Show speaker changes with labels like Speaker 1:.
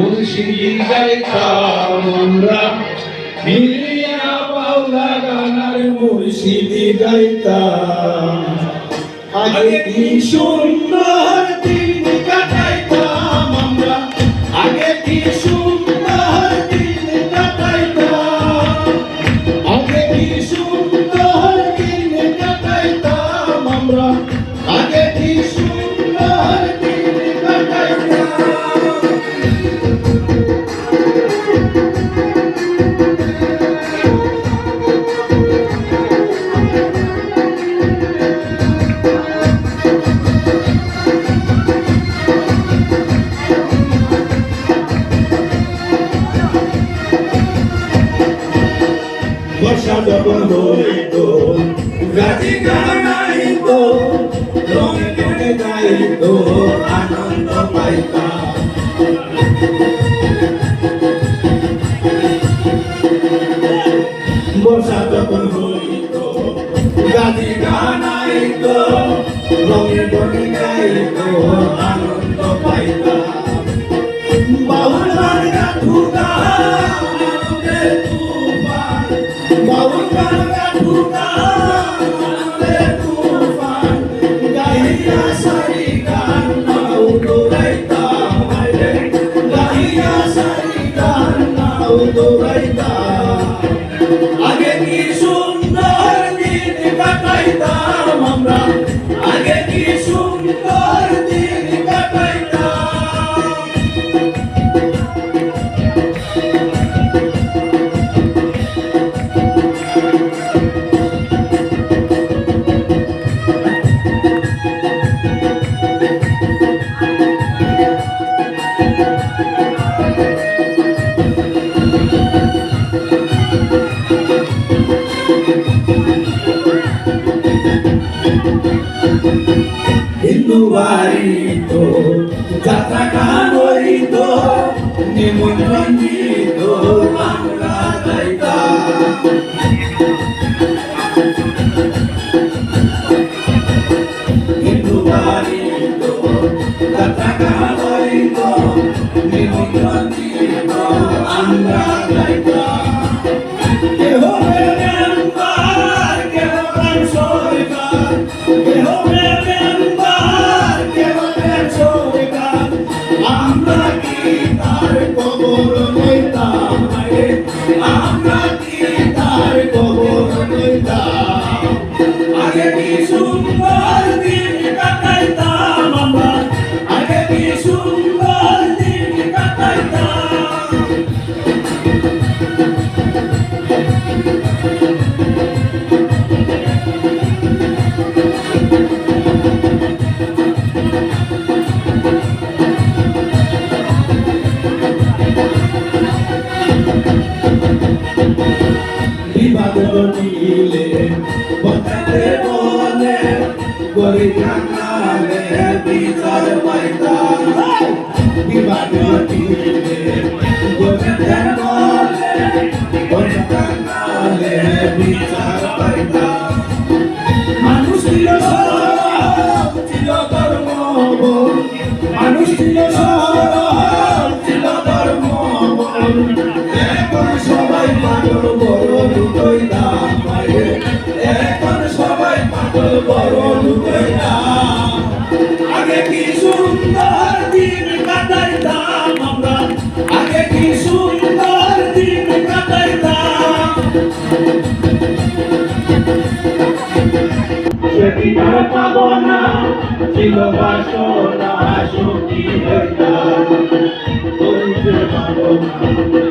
Speaker 1: মুর্শিদি গাইতাম আমরা মিলিয়া বাউলা গানার মুর্শিদি গাইতাম বর্ষা যখন হইত গাছি গানাইত রঙে গাইত আনন্দ পাইতাম বর্ষা যখন হইত গাছি গানাইত রঙে গাইত আনন্দ Buddha. বাড়িত যাত্রা হইত নিমন্ত্রণিত আমরা যাইতাম হিন্দু বাড়িত যাত্রা হইত নিমন্ত্রণিত আমরা যাইতাম কেহ আমরা বলে গরি কাঙালে বিচার পাইতা বিবাদ দিলে বতাতে আদর করো লুকাইয়া আগে কি সুন্দর দিন কাটাইতাম আমরা? আগে কি সুন্দর দিন কাটাইতাম? সেদিন আর পাবো না, ছিল বাসনা সুখী হইতাম। পাবো না।